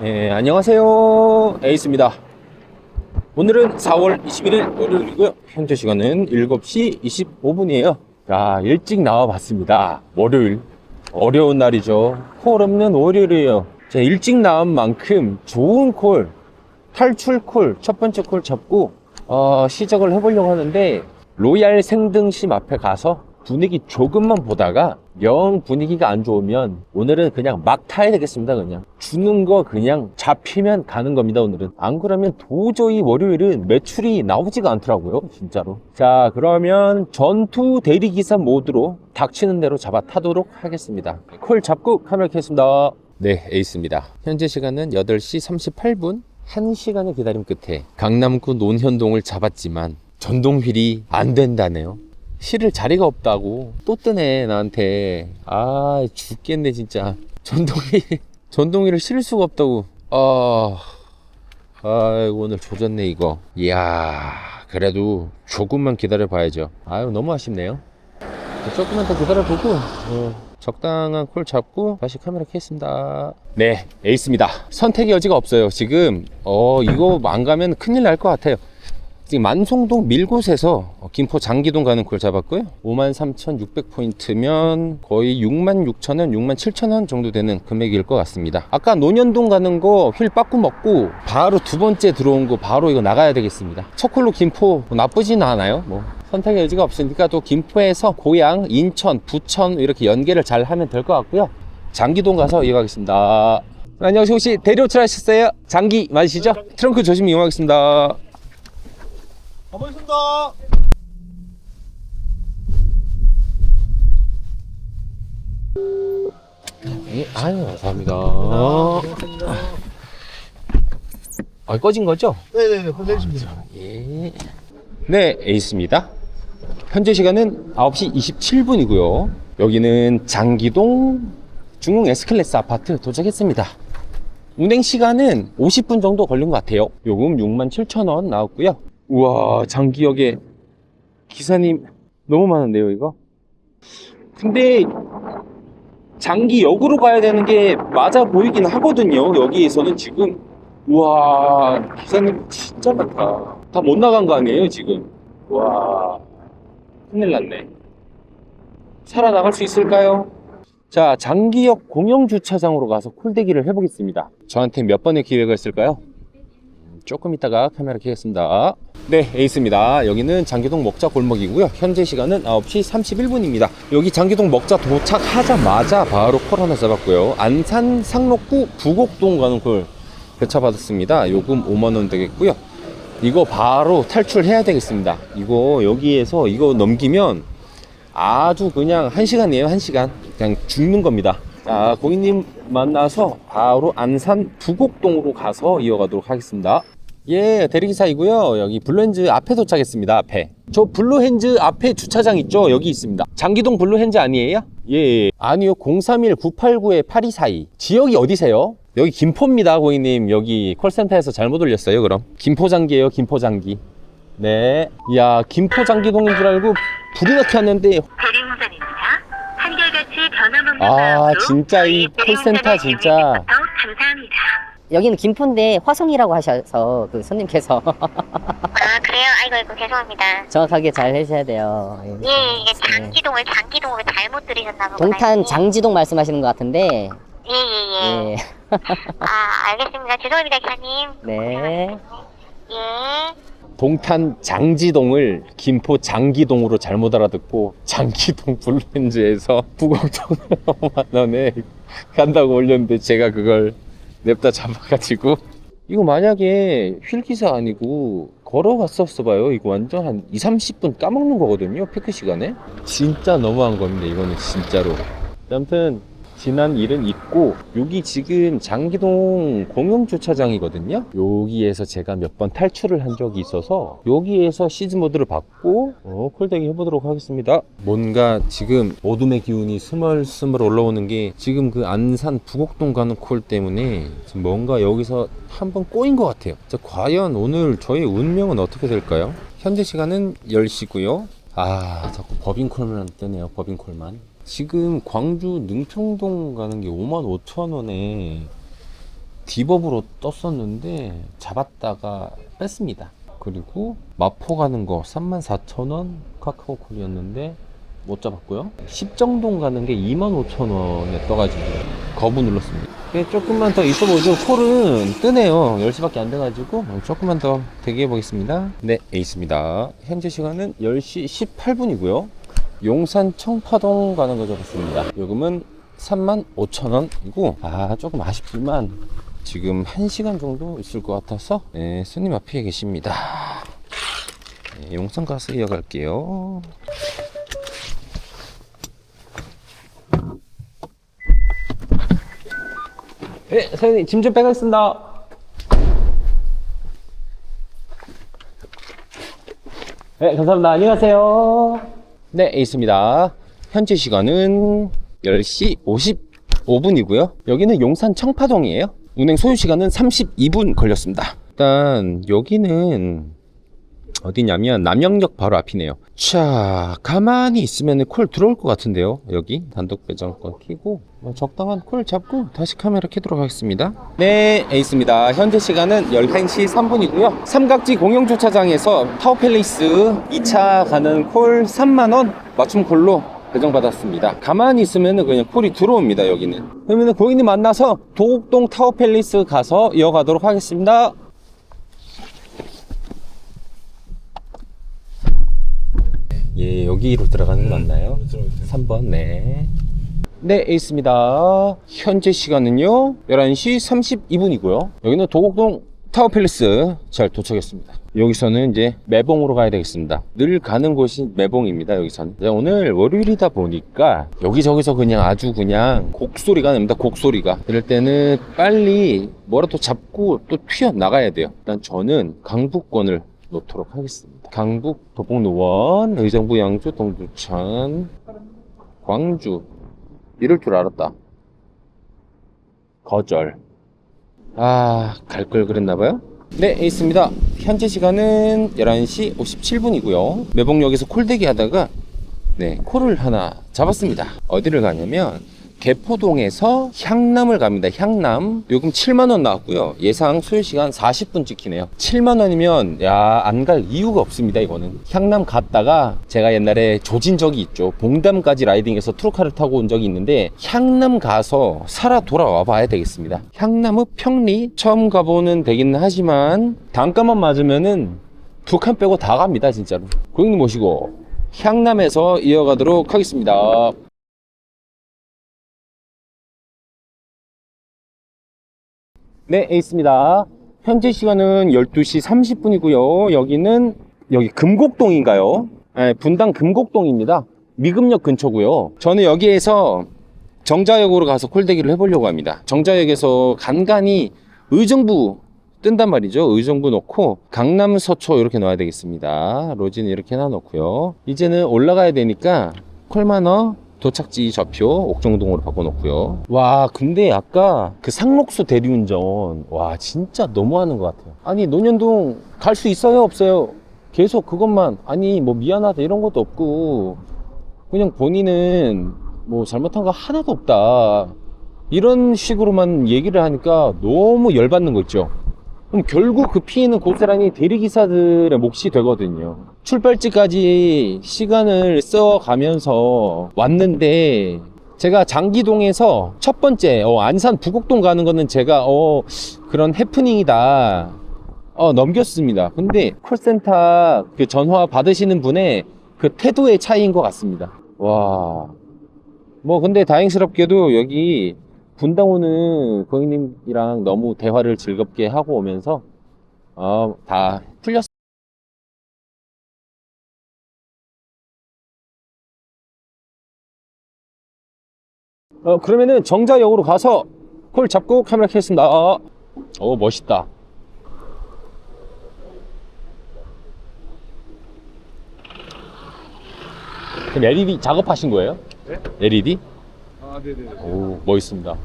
네, 안녕하세요. 에이스입니다. 오늘은 4월 21일 월요일이고요. 현재 시간은 7시 25분이에요. 자, 일찍 나와 봤습니다. 월요일. 어려운 날이죠. 콜 없는 월요일이에요. 자, 일찍 나온 만큼 좋은 콜, 탈출 콜, 첫 번째 콜 잡고, 어, 시작을 해보려고 하는데, 로얄 생등심 앞에 가서 분위기 조금만 보다가 영 분위기가 안 좋으면 오늘은 그냥 막 타야 되겠습니다 그냥. 주는 거 그냥 잡히면 가는 겁니다 오늘은. 안 그러면 도저히 월요일은 매출이 나오지가 않더라고요 진짜로. 자 그러면 전투 대리기사 모드로 닥치는 대로 잡아 타도록 하겠습니다. 콜 잡고 카메라 켜겠습니다. 네 에이스입니다. 현재 시간은 8시 38분 1시간의 기다림 끝에 강남구 논현동을 잡았지만 전동휠이 안 된다네요 실을 자리가 없다고. 또 뜨네 나한테. 아 죽겠네 진짜. 전동이 전동이를 실을 수가 없다고. 아 아이고 오늘 조졌네 이거. 이야 그래도 조금만 기다려 봐야죠. 아유 너무 아쉽네요. 조금만 더 기다려 보고 어, 적당한 콜 잡고 다시 카메라 켜겠습니다. 네 에이스입니다. 선택의 여지가 없어요 지금. 어 이거 안 가면 큰일 날 것 같아요 지금 만송동 밀곳에서 김포 장기동 가는 콜 잡았고요. 53,600포인트면 거의 66,000원, 67,000원 정도 되는 금액일 것 같습니다. 아까 논현동 가는 거 휠 빠꾸 먹고 바로 두 번째 들어온 거 바로 이거 나가야 되겠습니다. 첫 콜로 김포 뭐 나쁘진 않아요. 뭐 선택의 여지가 없으니까 또 김포에서 고양, 인천, 부천 이렇게 연계를 잘 하면 될 것 같고요. 장기동 가서 이어가겠습니다. 안녕하세요. 혹시 대리오차 하셨어요? 장기 맞으시죠? 트렁크 조심 이용하겠습니다. 가보겠습니다. 예, 아유, 감사합니다. 아, 꺼진 거죠? 네네네, 건네주십니다. 예. 네, 에이스입니다. 현재 시간은 9시 27분이고요. 여기는 장기동 중흥 S클래스 아파트 도착했습니다. 운행 시간은 50분 정도 걸린 것 같아요. 요금 67,000원 나왔고요. 우와, 장기역에 기사님 너무 많은데요, 이거? 근데 장기역으로 가야 되는 게 맞아 보이긴 하거든요. 여기에서는 지금 우와 기사님 진짜 많다. 다 못 나간 거 아니에요 지금? 와 큰일 났네. 살아나갈 수 있을까요? 자 장기역 공영 주차장으로 가서 콜대기를 해보겠습니다. 저한테 몇 번의 기회가 있을까요? 음, 조금 있다가 카메라 켜겠습니다. 네, 에이스입니다. 여기는 장기동 먹자 골목이고요. 현재 시간은 9시 31분입니다. 여기 장기동 먹자 도착하자마자 바로 콜 하나 잡았고요. 안산 상록구 부곡동 가는 콜 배차 받았습니다. 요금 5만원 되겠고요. 이거 바로 탈출해야 되겠습니다. 이거 여기에서 이거 넘기면 아주 그냥 한 시간이에요, 한 시간. 그냥 죽는 겁니다. 자, 고객님 만나서 바로 안산 부곡동으로 가서 이어가도록 하겠습니다. 예, 대리기사이고요. 여기 블루핸즈 앞에 도착했습니다. 앞에. 저 블루핸즈 앞에 주차장 있죠? 여기 있습니다. 장기동 블루핸즈 아니에요? 예, 아니요. 031-989-8242. 지역이 어디세요? 여기 김포입니다, 고객님. 여기 콜센터에서 잘못 올렸어요, 그럼. 김포장기예요, 김포장기. 네. 이야, 김포장기동인 줄 알고 불이 나게 왔는데 대리운전입니다. 한결같이 변함없는 아, 마음으로 진짜 이 저희 콜센터 대리운전을 진짜. 이용해 주셔서 감사합니다. 여기는 김포인데 화성이라고 하셔서 그 손님께서 아 그래요? 아이고 아이고 죄송합니다. 정확하게 잘 해주셔야 돼요. 예. 예, 이게 장기동을 장기동으로 잘못 들으셨나 보구나. 동탄 장지동 말씀하시는 것 같은데 예 예 예. 예. 아 알겠습니다. 죄송합니다 기사님. 네. 예. 동탄 장지동을 김포 장기동으로 잘못 알아듣고 장기동 블루엔즈에서 부곡동 5만 원에 간다고 올렸는데 제가 그걸 냅다 잡아가지고. 이거 만약에 휠기사 아니고 걸어갔었어 봐요. 이거 완전 한 2, 30분 까먹는 거거든요 피크 시간에. 진짜 너무한 겁니다 이거는 진짜로. 아무튼 지난 일은 있고 여기 지금 장기동 공영주차장이거든요? 여기에서 제가 몇 번 탈출을 한 적이 있어서 여기에서 시즈 모드를 받고 어, 콜대기 해보도록 하겠습니다. 뭔가 지금 어둠의 기운이 스멀스멀 올라오는 게 지금 그 안산 부곡동 가는 콜 때문에 지금 뭔가 여기서 한번 꼬인 것 같아요. 자, 과연 오늘 저의 운명은 어떻게 될까요? 현재 시간은 10시고요. 아 자꾸 법인콜만 뜨네요 법인콜만 지금 광주 능평동 가는 게 5만 5천 원에 디버브로 떴었는데 잡았다가 뺐습니다. 그리고 마포 가는 거 34,000원 카카오콜이었는데 못 잡았고요. 십정동 가는 게 25,000원에 떠가지고 거부 눌렀습니다. 네, 조금만 더 있어보죠. 콜은 뜨네요. 10시밖에 안 돼가지고 조금만 더 대기해 보겠습니다. 네, 에이스입니다. 현재 시간은 10시 18분이고요. 용산 청파동 가는 거 잡았습니다. 요금은 35,000원이고 아 조금 아쉽지만 지금 1시간 정도 있을 것 같아서 네, 손님 앞에 계십니다. 네, 용산 가서 이어갈게요. 네, 사장님 짐 좀 빼가겠습니다. 네, 감사합니다. 안녕하세요. 네, 있습니다. 현재 시간은 10시 55분이고요. 여기는 용산 청파동이에요. 운행 소요 시간은 32분 걸렸습니다. 일단 여기는 어디냐면 남영역 바로 앞이네요. 자, 가만히 있으면 콜 들어올 것 같은데요. 여기 단독 배정권 키고 뭐 적당한 콜 잡고 다시 카메라 켜도록 하겠습니다. 네, 에이스입니다. 현재 시간은 11시 3분이고요. 삼각지 공영주차장에서 타워팰리스 2차 가는 콜 3만원 맞춤 콜로 배정받았습니다. 가만히 있으면 그냥 콜이 들어옵니다, 여기는. 그러면 고객님 만나서 도곡동 타워팰리스 가서 이어가도록 하겠습니다. 예, 여기로 들어가는 거 맞나요? 3번, 네. 네, 있습니다. 현재 시간은요, 11시 32분이고요. 여기는 도곡동 타워팰리스 잘 도착했습니다. 여기서는 이제 매봉으로 가야 되겠습니다. 늘 가는 곳이 매봉입니다. 여기서는. 네, 오늘 월요일이다 보니까 여기저기서 그냥 아주 그냥 곡소리가 납니다. 곡소리가. 이럴 때는 빨리 뭐라도 잡고 또 튀어 나가야 돼요. 일단 저는 강북권을 놓도록 하겠습니다. 강북, 도봉노원, 의정부, 양주, 동두천, 광주. 이럴 줄 알았다. 거절. 아, 갈 걸 그랬나봐요? 네, 있습니다. 현재 시간은 11시 57분이고요. 매봉역에서 콜대기 하다가, 네, 콜을 하나 잡았습니다. 어디를 가냐면, 개포동에서 향남을 갑니다. 향남. 요금 7만원 나왔고요. 예상 소요시간 40분 찍히네요. 7만원이면, 야, 안 갈 이유가 없습니다. 이거는. 향남 갔다가 제가 옛날에 조진 적이 있죠. 봉담까지 라이딩해서 트로카를 타고 온 적이 있는데, 향남 가서 살아 돌아와 봐야 되겠습니다. 향남의 평리 처음 가보는 되기는 하지만, 단가만 맞으면은 두 칸 빼고 다 갑니다. 진짜로. 고객님 모시고 향남에서 이어가도록 하겠습니다. 네, 있습니다. 현재 시간은 12시 30분이고요. 여기는 여기 금곡동인가요? 네, 분당 금곡동입니다. 미금역 근처고요. 저는 여기에서 정자역으로 가서 콜대기를 해보려고 합니다. 정자역에서 간간히 의정부 뜬단 말이죠. 의정부 놓고 강남 서초 이렇게 넣어야 되겠습니다. 로진 이렇게 놔놓고요. 이제는 올라가야 되니까 콜마너 도착지 좌표 옥정동으로 바꿔놓고요. 와 근데 아까 그 상록수 대리운전 와 진짜 너무하는 것 같아요. 아니 논현동 갈 수 있어요 없어요? 계속 그것만 아니 뭐 미안하다 이런 것도 없고 그냥 본인은 뭐 잘못한 거 하나도 없다 이런 식으로만 얘기를 하니까 너무 열받는 거 있죠. 그럼 결국 그 피해는 고스란히 대리기사들의 몫이 되거든요. 출발지까지 시간을 써가면서 왔는데, 제가 장기동에서 첫 번째, 어, 안산 부곡동 가는 거는 제가, 어, 그런 해프닝이다. 어, 넘겼습니다. 근데 콜센터 그 전화 받으시는 분의 그 태도의 차이인 것 같습니다. 와. 뭐, 근데 다행스럽게도 여기 분당 오는 고객님이랑 너무 대화를 즐겁게 하고 오면서 어, 다 풀렸. 어 그러면은 정자역으로 가서 콜 잡고 카메라 켜겠습니다. 어, 어 멋있다. 그럼 LED 작업하신 거예요? 네? LED? 아, 네네. 오, 멋있습니다.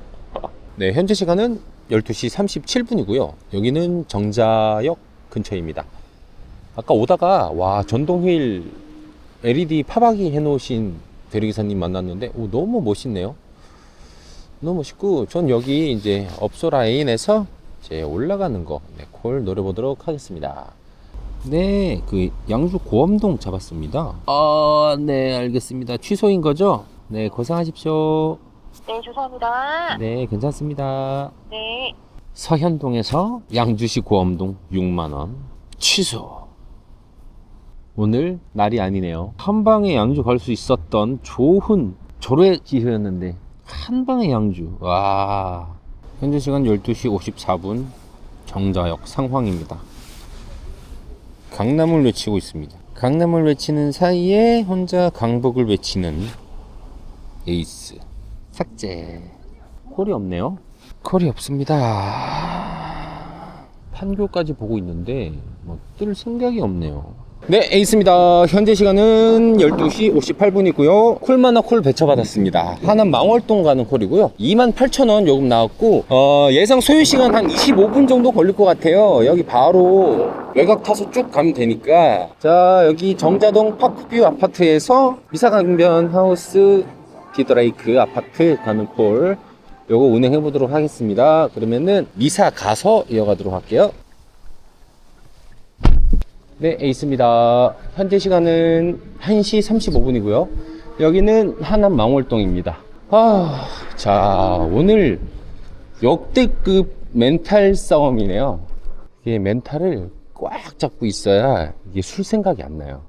네, 현재 시간은 12시 37분이고요. 여기는 정자역 근처입니다. 아까 오다가, 와, 전동 휠 LED 파박이 해 놓으신 대리기사님 만났는데, 오, 너무 멋있네요. 너무 멋있고 전 여기 이제 업소 라인에서 이제 올라가는 거 네, 콜 노려보도록 하겠습니다. 네, 그 양주 고엄동 잡았습니다. 아, 네, 알겠습니다. 취소인 거죠? 네, 고생하십시오. 네, 죄송합니다. 네, 괜찮습니다. 네. 서현동에서 양주시 고엄동 6만 원 취소. 오늘 날이 아니네요. 한 방에 양주 갈 수 있었던 좋은 조례 기회였는데 한 방에 양주. 와. 현재 시간 12시 54분 정자역 상황입니다. 강남을 외치고 있습니다. 강남을 외치는 사이에 혼자 강북을 외치는 에이스. 삭제. 콜이 없네요. 콜이 없습니다. 판교까지 보고 있는데 뭐 뜰 생각이 없네요. 네, 에이스입니다. 현재 시간은 12시 58분이고요. 콜마나 콜 배쳐받았습니다. 하남 망월동 가는 콜이고요. 28,000원 요금 나왔고 어, 예상 소요 시간 한 25분 정도 걸릴 것 같아요. 여기 바로 외곽 타서 쭉 가면 되니까 자, 여기 정자동 파크뷰 아파트에서 미사강변 하우스 디드라이크 아파트 가는 콜 요거 운행해 보도록 하겠습니다. 그러면은 미사 가서 이어가도록 할게요. 네, 에이스입니다. 현재 시간은 1시 35분이고요. 여기는 하남 망월동입니다. 아, 자, 오늘 역대급 멘탈 싸움이네요. 이게 멘탈을 꽉 잡고 있어야 이게 술 생각이 안 나요.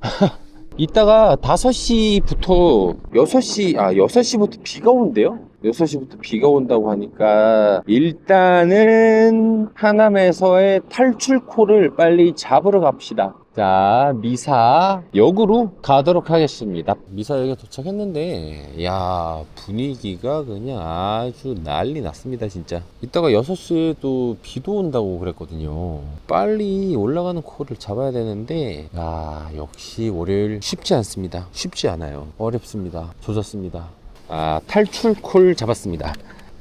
이따가 5시부터 6시, 아, 6시부터 비가 온대요? 6시부터 비가 온다고 하니까 일단은 하남에서의 탈출코를 빨리 잡으러 갑시다. 자, 미사 역으로 가도록 하겠습니다. 미사역에 도착했는데, 야 분위기가 그냥 아주 난리 났습니다, 진짜. 이따가 6시에 또 비도 온다고 그랬거든요. 빨리 올라가는 코를 잡아야 되는데, 야 역시 월요일 쉽지 않습니다. 쉽지 않아요. 어렵습니다. 조졌습니다. 아, 탈출콜 잡았습니다.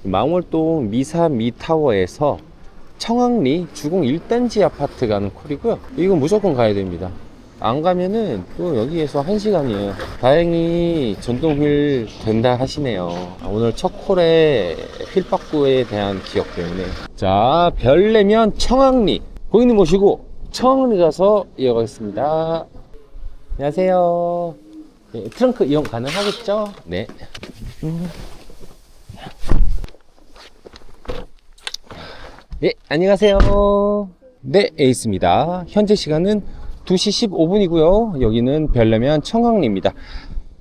망월동 미사 미타워에서 청학리 주공 1단지 아파트 가는 콜이고요. 이건 무조건 가야 됩니다. 안 가면은 또 여기에서 1시간이에요. 다행히 전동휠 된다 하시네요. 아, 오늘 첫 콜에 휠바꾸에 대한 기억 때문에. 자, 별내면 청학리. 고객님 모시고 청학리 가서 이어가겠습니다. 안녕하세요. 네, 트렁크 이용 가능하겠죠? 네. 네, 안녕하세요. 네, 에이스입니다. 현재 시간은 2시 15분이고요. 여기는 별내면 청학리입니다.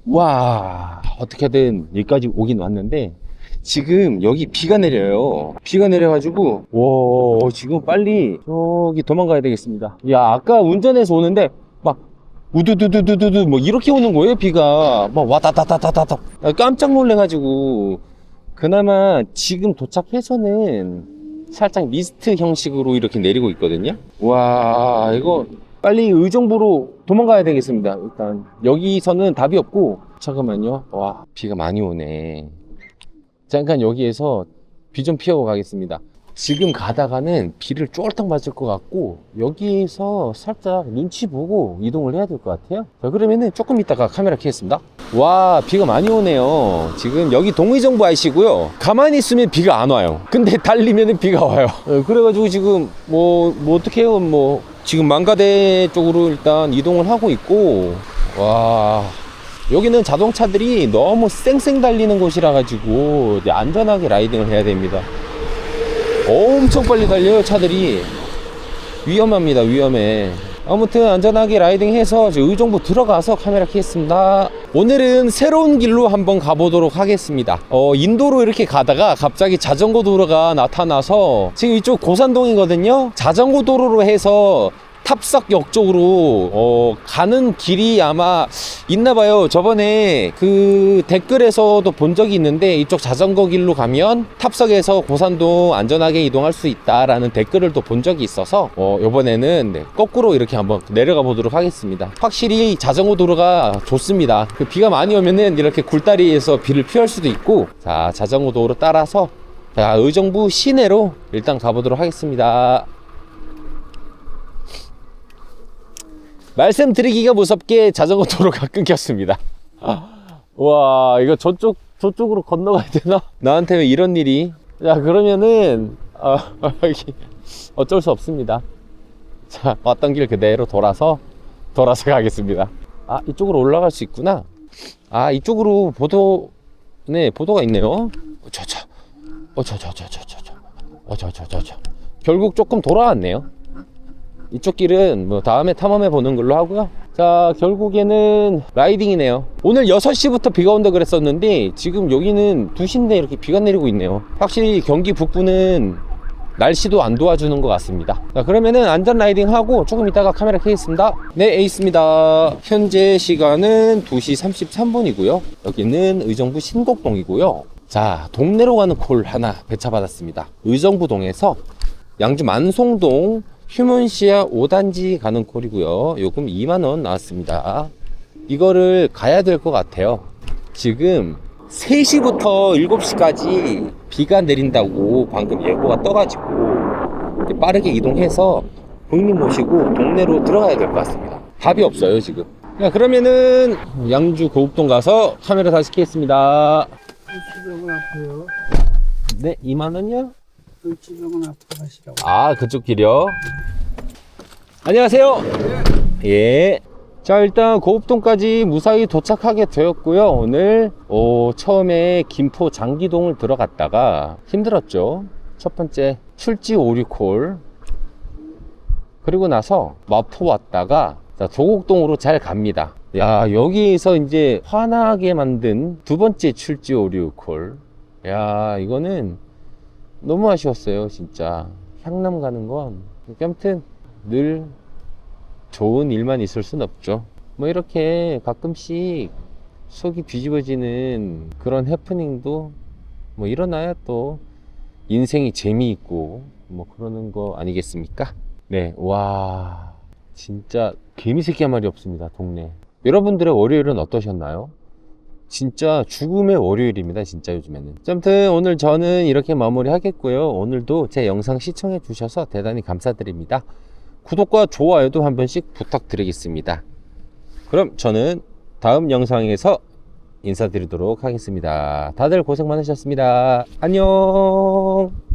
와, 어떻게든 여기까지 오긴 왔는데, 지금 여기 비가 내려요. 비가 내려가지고, 와, 지금 빨리 저기 도망가야 되겠습니다. 야, 아까 운전해서 오는데, 막, 우두두두두두두, 뭐, 이렇게 오는 거예요, 비가. 막, 와다다다다다다. 아, 깜짝 놀래가지고, 그나마 지금 도착해서는 살짝 미스트 형식으로 이렇게 내리고 있거든요. 와, 이거 빨리 의정부로 도망가야 되겠습니다. 일단 여기서는 답이 없고 잠깐만요. 와, 비가 많이 오네. 잠깐 여기에서 비 좀 피하고 가겠습니다. 지금 가다가는 비를 쫄딱 맞을 것 같고 여기에서 살짝 눈치 보고 이동을 해야 될 것 같아요. 자, 그러면은 조금 있다가 카메라 켜겠습니다. 와, 비가 많이 오네요. 지금 여기 동의정부 아시고요. 가만히 있으면 비가 안 와요. 근데 달리면 비가 와요. 어, 그래가지고 지금 뭐, 뭐 어떻게 해요? 뭐 지금 망가대 쪽으로 일단 이동을 하고 있고 와. 여기는 자동차들이 너무 쌩쌩 달리는 곳이라 가지고 안전하게 라이딩을 해야 됩니다. 엄청 빨리 달려요 차들이. 위험합니다 위험해. 아무튼 안전하게 라이딩 해서 이제 의정부 들어가서 카메라 켜겠습니다. 오늘은 새로운 길로 한번 가보도록 하겠습니다. 어 인도로 이렇게 가다가 갑자기 자전거 도로가 나타나서 지금 이쪽 고산동이거든요. 자전거 도로로 해서 탑석역 쪽으로 어, 가는 길이 아마 있나 봐요. 저번에 그 댓글에서도 본 적이 있는데 이쪽 자전거 길로 가면 탑석에서 고산동 안전하게 이동할 수 있다라는 댓글을 또 본 적이 있어서 어, 이번에는 네, 거꾸로 이렇게 한번 내려가 보도록 하겠습니다. 확실히 자전거 도로가 좋습니다. 그 비가 많이 오면은 이렇게 굴다리에서 비를 피할 수도 있고 자 자전거 도로 따라서 자, 의정부 시내로 일단 가보도록 하겠습니다. 말씀드리기가 무섭게 자전거 도로가 끊겼습니다. 와, 이거 저쪽 저쪽으로 건너가야 되나? 나한테 왜 이런 일이? 자, 그러면은, 어, 여기 어쩔 수 없습니다. 자, 왔던 길 그대로 돌아서, 돌아서 가겠습니다. 아, 이쪽으로 올라갈 수 있구나. 아, 이쪽으로 보도, 네, 보도가 있네요. 어, 저, 저, 어. 결국 조금 돌아왔네요. 이쪽 길은 뭐 다음에 탐험해 보는 걸로 하고요. 자, 결국에는 라이딩이네요. 오늘 6시부터 비가 온다 그랬었는데 지금 여기는 2시인데 이렇게 비가 내리고 있네요. 확실히 경기 북부는 날씨도 안 도와주는 것 같습니다. 자, 그러면은 안전 라이딩 하고 조금 이따가 카메라 켜겠습니다. 네, 에이스입니다. 현재 시간은 2시 33분이고요. 여기는 의정부 신곡동이고요. 자, 동네로 가는 콜 하나 배차 받았습니다. 의정부동에서 양주 만송동 휴먼시아 5단지 가는 콜이고요. 요금 2만원 나왔습니다. 이거를 가야 될 것 같아요. 지금 3시부터 7시까지 비가 내린다고 방금 예보가 떠가지고 빠르게 이동해서 부모님 모시고 동네로 들어가야 될 것 같습니다. 답이 없어요, 지금. 자, 그러면은 양주 고읍동 가서 카메라 다시 켜겠습니다. 네, 2만원이요? 수병은 앞에 가시라고. 아, 그쪽 길이요? 안녕하세요. 예. 자, 일단 고읍동까지 무사히 도착하게 되었고요. 오늘 오, 처음에 김포 장기동을 들어갔다가 힘들었죠. 첫 번째 출지 오류콜. 그리고 나서 마포 왔다가 자, 도곡동으로 잘 갑니다. 야, 여기에서 이제 화나게 만든 두 번째 출지 오류콜. 야, 이거는 너무 아쉬웠어요, 진짜. 향남 가는 건. 아무튼, 늘 좋은 일만 있을 순 없죠. 뭐, 이렇게 가끔씩 속이 뒤집어지는 그런 해프닝도 뭐 일어나야 또 인생이 재미있고 뭐 그러는 거 아니겠습니까? 네, 와, 진짜 개미새끼 한 마리 없습니다, 동네. 여러분들의 월요일은 어떠셨나요? 진짜 죽음의 월요일입니다 진짜 요즘에는. 자, 아무튼 오늘 저는 이렇게 마무리 하겠고요. 오늘도 제 영상 시청해 주셔서 대단히 감사드립니다. 구독과 좋아요도 한 번씩 부탁드리겠습니다. 그럼 저는 다음 영상에서 인사드리도록 하겠습니다. 다들 고생 많으셨습니다. 안녕